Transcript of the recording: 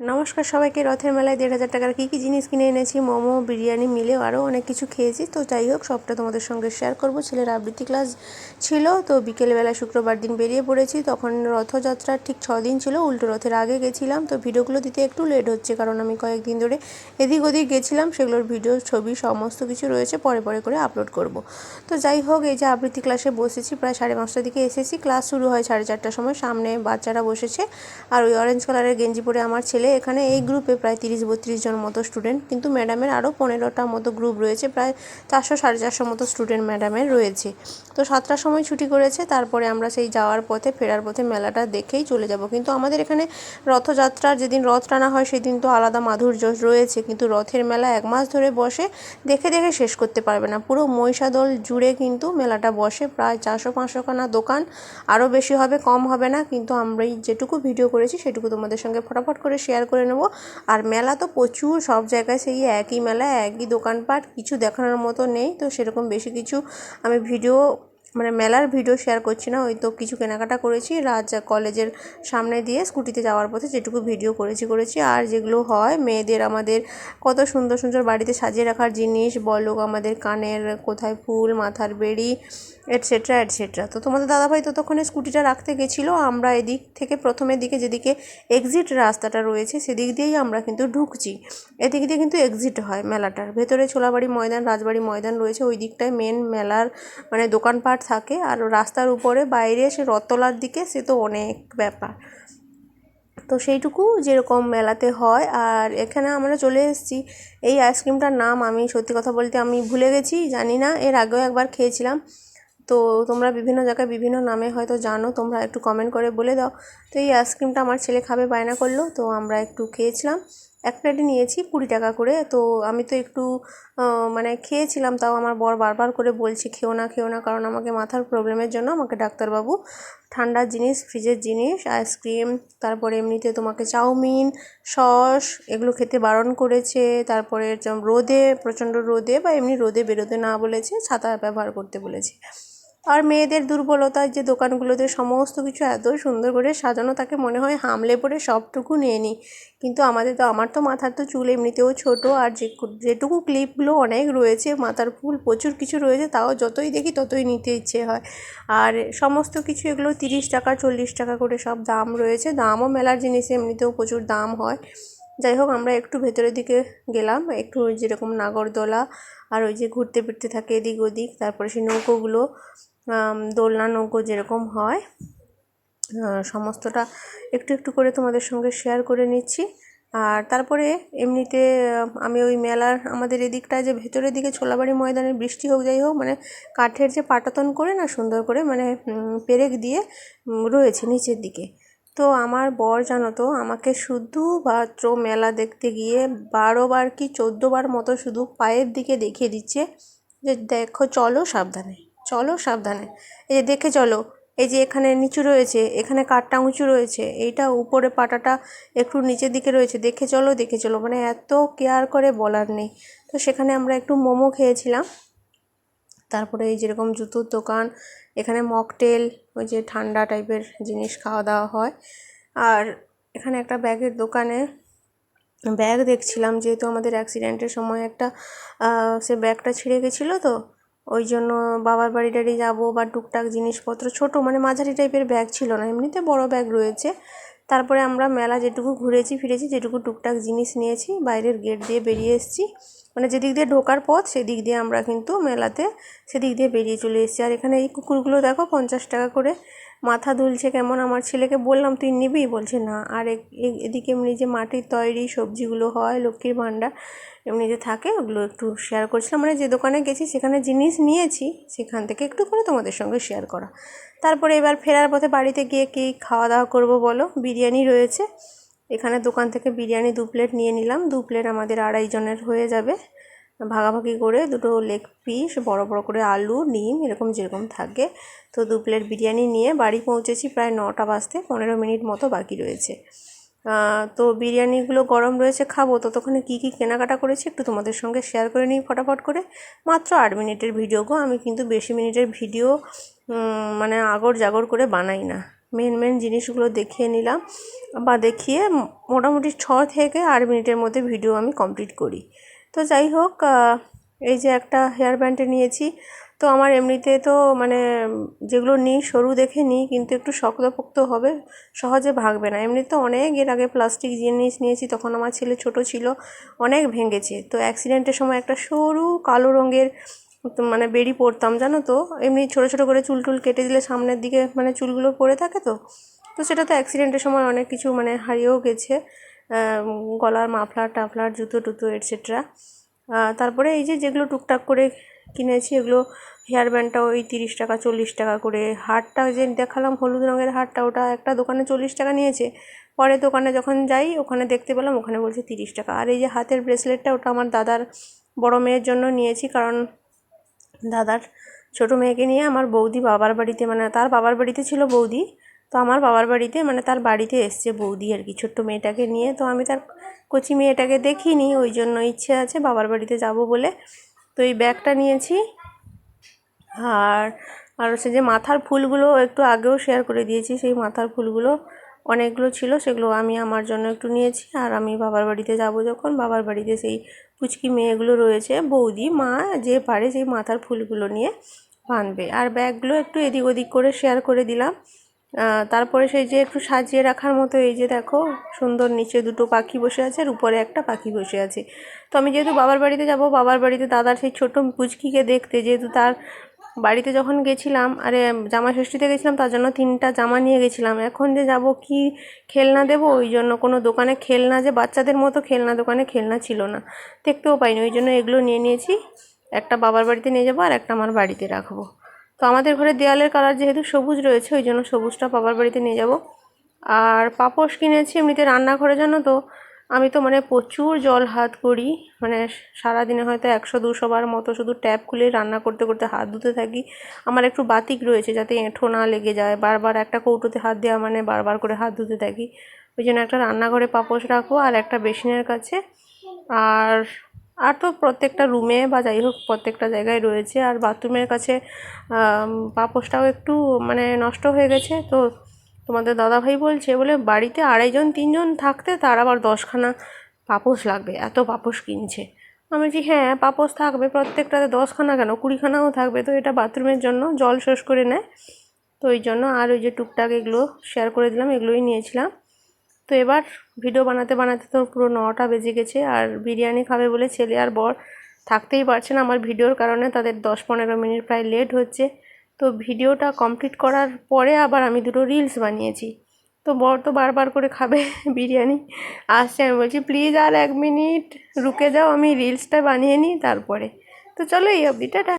নমস্কার সবাইকে, রথের মেলায় দেড় হাজার টাকার কী কী জিনিস কিনে এনেছি? মোমো, বিরিয়ানি মিলেও আরও অনেক কিছু খেয়েছি। তো যাই হোক, সবটা তোমাদের সঙ্গে শেয়ার করব। ছেলের আবৃত্তি ক্লাস ছিল, তো বিকেলবেলা শুক্রবার দিন বেরিয়ে পড়েছি। তখন রথযাত্রার ঠিক ছ দিন ছিল, উল্টো রথের আগে গেছিলাম। তো ভিডিওগুলো দিতে একটু লেট হচ্ছে, কারণ আমি কয়েকদিন ধরে এদিক ওদিক গেছিলাম। সেগুলোর ভিডিও ছবি, সমস্ত কিছু রয়েছে, পরে পরে করে আপলোড করব। তো যাই হোক, এই যে আবৃত্তি ক্লাসে বসেছি, প্রায় সাড়ে পাঁচটার দিকে এসেছি। ক্লাস শুরু হয় সাড়ে চারটার সময়। সামনে বাচ্চারা বসেছে, আর ওই অরেঞ্জ কালারের গেঞ্জি পরে আমার ছেলে এখানে এই গ্রুপে প্রায় তিরিশ বত্রিশ জন মতো স্টুডেন্ট কিন্তু ম্যাডামের আরও পনেরোটা মতো গ্রুপ রয়েছে, প্রায় চারশো সাড়ে চারশো মতো স্টুডেন্ট ম্যাডামের রয়েছে। তো সাতটার সময় ছুটি করেছে, তারপরে আমরা সেই যাওয়ার পথে, ফেরার পথে মেলাটা দেখেই চলে যাব। কিন্তু আমাদের এখানে রথযাত্রার যেদিন রথ টানা হয়, সেদিন তো আলাদা মাধুর্য রয়েছে, কিন্তু রথের মেলা এক মাস ধরে বসে দেখে দেখে শেষ করতে পারবে না। পুরো মহিষাদল জুড়ে কিন্তু মেলাটা বসে, প্রায় চারশো পাঁচশো খানা দোকান আরও বেশি হবে, কম হবে না, কিন্তু আমরা যেটুকু ভিডিও করেছি, সেটুকু তোমাদের সঙ্গে ফটাফট করে শেয়ার করে নেব। আর মেলা তো প্রচুর, সব জায়গায় সেই একই মেলা, একই দোকানপাট, কিছু দেখানোর মতো নেই। তো সেরকম বেশি কিছু আমি ভিডিও মানে মেলার ভিডিও শেয়ার করছি না, ওই তো কিছু কেনাকাটা করেছি রাজ কলেজের সামনে দিয়ে স্কুটিতে যাওয়ার পথে যেটুকু ভিডিও করেছি করেছি। আর যেগুলো হয়, মেয়েদের আমাদের কত সুন্দর সুন্দর বাড়িতে সাজিয়ে রাখার জিনিস বলো আমাদের কানের কোথায় ফুল, মাথার বেড়ি এটসেট্রা এটসেট্রা তো তোমাদের দাদাভাই ততক্ষণে স্কুটিটা রাখতে গেছিল, আমরা এদিক থেকে প্রথমের দিকে যেদিকে এক্সিট রাস্তাটা রয়েছে, সেদিক দিয়েই আমরা কিন্তু ঢুকছি। এদিক দিয়ে কিন্তু এক্সিট হয় মেলাটার। ভেতরে ছোলাবাড়ি ময়দান, রাজবাড়ি ময়দান রয়েছে, ওই দিকটায় মেন মেলার মানে দোকানপাট থাকে আর রাস্তার উপরে বাইরে সে রথতলার দিকে, সে তো অনেক ব্যাপার। তো সেইটুকু যেরকম মেলাতে হয়। আর এখানে আমরা চলে এসেছি। এই আইসক্রিমটার নাম আমি সত্যি কথা বলতে আমি ভুলে গেছি, জানি না। এর আগেও একবার খেয়েছিলাম। তো তোমরা বিভিন্ন জায়গায় বিভিন্ন নামে হয়তো জানো, তোমরা একটু কমেন্ট করে বলে দাও। তো এই আইসক্রিমটা আমার ছেলে খাবে, বায়না করল। তো আমরা একটু খেয়েছিলাম। এক প্লেটে নিয়েছি কুড়ি টাকা করে। তো আমি তো একটু মানে খেয়েছিলাম, তাও আমার বর বারবার করে বলছে, খেও না খেও না, কারণ আমাকে মাথার প্রবলেমের জন্য আমাকে ডাক্তারবাবু ঠান্ডার জিনিস ফ্রিজের জিনিস আইসক্রিম তারপরে এমনিতে তোমাকে চাউমিন, সস এগুলো খেতে বারণ করেছে। তারপরে রোদে, প্রচণ্ড রোদে বা এমনি রোদে বেরোতে না বলেছে, ছাতা ব্যবহার করতে বলেছে। আর মেয়েদের দুর্বলতা যে দোকানগুলোতে সমস্ত কিছু এত সুন্দর করে সাজানো তাকে মনে হয় হামলে পড়ে সবটুকু নিয়ে নিই কিন্তু আমাদের তো, আমার তো মাথার তো চুল এমনিতেও ছোটো আর যে যেটুকু ক্লিপগুলো অনেক রয়েছে, মাথার ফুল প্রচুর কিছু রয়েছে, তাও যতই দেখি ততই নিতে ইচ্ছে হয়। আর সমস্ত কিছু এগুলো তিরিশ টাকা, চল্লিশ টাকা করে সব দাম রয়েছে, দামও মেলার জিনিস এমনিতেও প্রচুর দাম হয়। যাই হোক, আমরা একটু ভেতরের দিকে গেলাম, একটু যেরকম নাগরদোলা আর ওই যে ঘুরতে ফিরতে থাকে এদিক ওদিক, তারপরে সেই নৌকোগুলো। দোলনা, নৌকো যেরকম হয় সমস্তটা একটু একটু করে তোমাদের সঙ্গে শেয়ার করে নিচ্ছি। আর তারপরে এমনিতে আমি ওই মেলার আমাদের এদিকটায় যে ভেতরের দিকে ছোলাবাড়ি ময়দানে বৃষ্টি হোক যাই হোক মানে কাঠের যে পাটাতন করে না সুন্দর করে মানে পেরেক দিয়ে রয়েছে নিচের দিকে। তো আমার বর জানো তো, আমাকে শুধুমাত্র মেলা দেখতে গিয়ে বারোবার কি চোদ্দোবার মতো শুধু পায়ের দিকে দেখিয়ে দিচ্ছে যে দেখো চলো সাবধানে। চলো সাবধানে। এই যে দেখে চলো, এই যে এখানে নিচু রয়েছে, এখানে কাঠটা উঁচু রয়েছে, এইটা উপরে পাটাটা একটু নিচের দিকে রয়েছে। দেখে চলো দেখে চলো মানে এত কেয়ার করে বলার নেই। তো সেখানে আমরা একটু মোমো খেয়েছিলাম। তারপরে এই যেরকম জুতোর দোকান, এখানে মকটেল, ওই যে ঠান্ডা টাইপের জিনিস খাওয়া দাওয়া হয়। আর এখানে একটা ব্যাগের দোকানে ব্যাগ দেখছিলাম, যেহেতু আমাদের অ্যাক্সিডেন্টের সময় একটা সে ব্যাগটা ছিঁড়ে গেছিল তো ওই জন্য বাবার বাড়ি টাড়ি যাব বা টুকটাক জিনিসপত্র, ছোটো মানে মাঝারি টাইপের ব্যাগ ছিল না, এমনিতে বড় ব্যাগ রয়েছে। তারপরে আমরা মেলা যেটুকু ঘুরেছি, ফিরেছি, যেটুকু টুকটাক জিনিস নিয়েছি, বাইরের গেট দিয়ে বেরিয়ে এসেছি। মানে যেদিক দিয়ে ঢোকার পথ, সেদিক দিয়ে আমরা কিন্তু মেলাতে, সেদিক দিয়ে বেরিয়ে চলে এসেছি। আর এখানে এই কুকুরগুলো দেখো, পঞ্চাশ টাকা করে মাথা দুলছে কেমন আমার ছেলেকে বললাম, তুই নিবি? বলছে, না। আর এদিকে এমনি যে মাটির তৈরি সবজিগুলো হয়, লক্ষ্মীর ভাণ্ডার এমনি যে থাকে, ওগুলো একটু শেয়ার করছিলাম। মানে যে দোকানে গেছি, সেখানে জিনিস নিয়েছি, সেখান থেকে একটু করে তোমাদের সঙ্গে শেয়ার করা। তারপরে এবার ফেরার পথে বাড়িতে গিয়ে কী খাওয়া দাওয়া করব বলো? বিরিয়ানি রয়েছে। এখানে দোকান থেকে বিরিয়ানি দু প্লেট নিয়ে নিলাম। দু প্লেট আমাদের আড়াই জনের হয়ে যাবে। ভাগাভাগি করে দুটো লেগ পিস, বড় বড় করে আলু, নিম, এরকম যেরকম থাকে। তো দু প্লেট বিরিয়ানি নিয়ে বাড়ি পৌঁছেছি প্রায় নটা বাজতে, পনেরো মিনিট মতো বাকি রয়েছে। তো বিরিয়ানিগুলো গরম রয়েছে, খাব। ততক্ষণে কী কী কেনাকাটা করেছি একটু তোমাদের সঙ্গে শেয়ার করে নিই ফটাফট করে। মাত্র আট মিনিটের ভিডিও গো, আমি কিন্তু বেশি মিনিটের ভিডিও মানে আগর জাগর করে বানাই না। মেন মেন জিনিসগুলো দেখিয়ে নিলাম বা দেখিয়ে মোটামুটি ছ থেকে আট মিনিটের মধ্যে ভিডিও আমি কমপ্লিট করি। তো যাই হোক এই যে একটা হেয়ার ব্যান্ডে নিয়েছি। তো আমার এমনিতে তো মানে যেগুলো নিই, সরু দেখে নিই, কিন্তু একটু শক্তপোক্ত হবে, সহজে ভাঙবে না। এমনি তো অনেক এর আগে প্লাস্টিক জিনিস নিয়েছি, তখন আমার ছেলে ছোট ছিল, অনেক ভেঙেছে। তো অ্যাক্সিডেন্টের সময় একটা সরু কালো রঙের মানে বেরি পরতাম, জানো তো? এমনি ছোটো ছোটো করে চুল টুল কেটে দিলে সামনের দিকে মানে চুলগুলো পড়ে থাকে তো? তো সেটা তো অ্যাক্সিডেন্টের সময় অনেক কিছু মানে হারিয়েও গেছে। গলার মাফলার টাফলার, জুতো টুতো এটসেট্রা তারপরে এই যে যেগুলো টুকটাক করে কিনেছি, এগুলো হেয়ার ব্যান্ডটা ওই তিরিশ টাকা, চল্লিশ টাকা করে। হারটা যে দেখালাম, হলুদ রঙের হারটা, ওটা একটা দোকানে চল্লিশ টাকা নিয়েছে। পরে দোকানে যখন যাই, ওখানে দেখতে পেলাম, ওখানে বলছে তিরিশ টাকা। আর এই যে হাতের ব্রেসলেটটা ওটা আমার দাদার, বড় মেয়ের জন্য নিয়েছি, কারণ দাদার ছোটো মেয়েকে নিয়ে আমার বৌদি বাবার বাড়িতে মানে তার বাবার বাড়িতে ছিল বৌদি। তো আমার বাবার বাড়িতে মানে তার বাড়িতে এসছে বৌদি আর কি, ছোট্ট মেয়েটাকে নিয়ে। তো আমি তার কচি মেয়েটাকে দেখিনি, ওই জন্য ইচ্ছে আছে বাবার বাড়িতে যাব বলে। তো এই ব্যাগটা নিয়েছি। আর আর হচ্ছে যে মাথার ফুলগুলো একটু আগেও শেয়ার করে দিয়েছি, সেই মাথার ফুলগুলো অনেকগুলো ছিল, সেগুলো আমি আমার জন্য একটু নিয়েছি। আর আমি বাবার বাড়িতে যাব যখন, বাবার বাড়িতে সেই পুচকি মেয়েগুলো রয়েছে, বৌদি, মা যে পারে সেই মাথার ফুলগুলো নিয়ে বাঁধবে। আর ব্যাগগুলো একটু এদিক ওদিক করে শেয়ার করে দিলাম। তারপরে সেই যে একটু সাজিয়ে রাখার মতো, এই যে দেখো, সুন্দর নিচে দুটো পাখি বসে আছে আর উপরে একটা পাখি বসে আছে। তো আমি যেহেতু বাবার বাড়িতে যাব, বাবার বাড়িতে দাদার সেই ছোট পুচকিকে দেখতে, যেহেতু তার বাড়িতে যখন গেছিলাম, আরে জামা ষষ্ঠীতে গেছিলাম, তার জন্য তিনটা জামা নিয়ে গেছিলাম। এখন যে যাব, কি খেলনা দেবো? ওই জন্য কোনো দোকানে খেলনা যে, বাচ্চাদের মতো খেলনা, দোকানে খেলনা ছিল না। দেখতেও পাইনি, ওই জন্য এগুলো নিয়ে নিয়েছি। একটা বাবার বাড়িতে নিয়ে যাব আর একটা আমার বাড়িতে রাখব। তো আমাদের ঘরে দেয়ালের কালার যেহেতু সবুজ রয়েছে, ওই জন্য সবুজটা বাবার বাড়িতে নিয়ে যাব। আর পাপোশ কিনেছি এমনিতে রান্নাঘরে জানো তো আমি তো মানে প্রচুর জল হাত করি। মানে সারাদিনে হয়তো একশো, দুশো বার মতো শুধু ট্যাপ খুলে রান্না করতে করতে হাত ধুতে থাকি। আমার একটু বাতিক রয়েছে যাতে এঁঠো না লেগে যায়। বারবার একটা কৌটোতে হাত দেওয়া মানে বারবার করে হাত ধুতে থাকি। ওই জন্য একটা রান্নাঘরে পাপোশ রাখব আর একটা বেসিনের কাছে। আর আর তো প্রত্যেকটা রুমে বা যাই হোক প্রত্যেকটা জায়গায় রয়েছে। আর বাথরুমের কাছে পাপোশটাও একটু মানে নষ্ট হয়ে গেছে। তো তোমাদের দাদাভাই বলছে বলে বাড়িতে আড়াইজন, তিনজন থাকতে তার আবার দশখানা পাপোশ লাগবে, এত পাপোশ কিনছে। আমি বলছি হ্যাঁ পাপোশ থাকবে প্রত্যেকটাতে দশখানা কেন? কুড়িখানাও থাকবে। তো এটা বাথরুমের জন্য জল শোষ করে নেয়। তো ওই জন্য আর ওই যে টুকটাক এগুলো শেয়ার করে দিলাম, এগুলোই নিয়েছিলাম। তো এবার ভিডিও বানাতে বানাতে তো পুরো নটা বেজে গেছে, আর বিরিয়ানি খাবে বলে ছেলে আর বর থাকতেই পারছে না। আমার ভিডিওর কারণে তাদের দশ পনেরো মিনিট প্রায় লেট হচ্ছে। তো ভিডিওটা কমপ্লিট করার পরে আবার আমি দুটো রিলস বানিয়েছি। তো বর তো বারবার করে খাবে বিরিয়ানি। আসছে, আমি বলছি, প্লিজ আর এক মিনিট, রুকে যাও, আমি রিলসটা বানিয়ে নিই তারপরে। তো চলো এই অবধি টাটা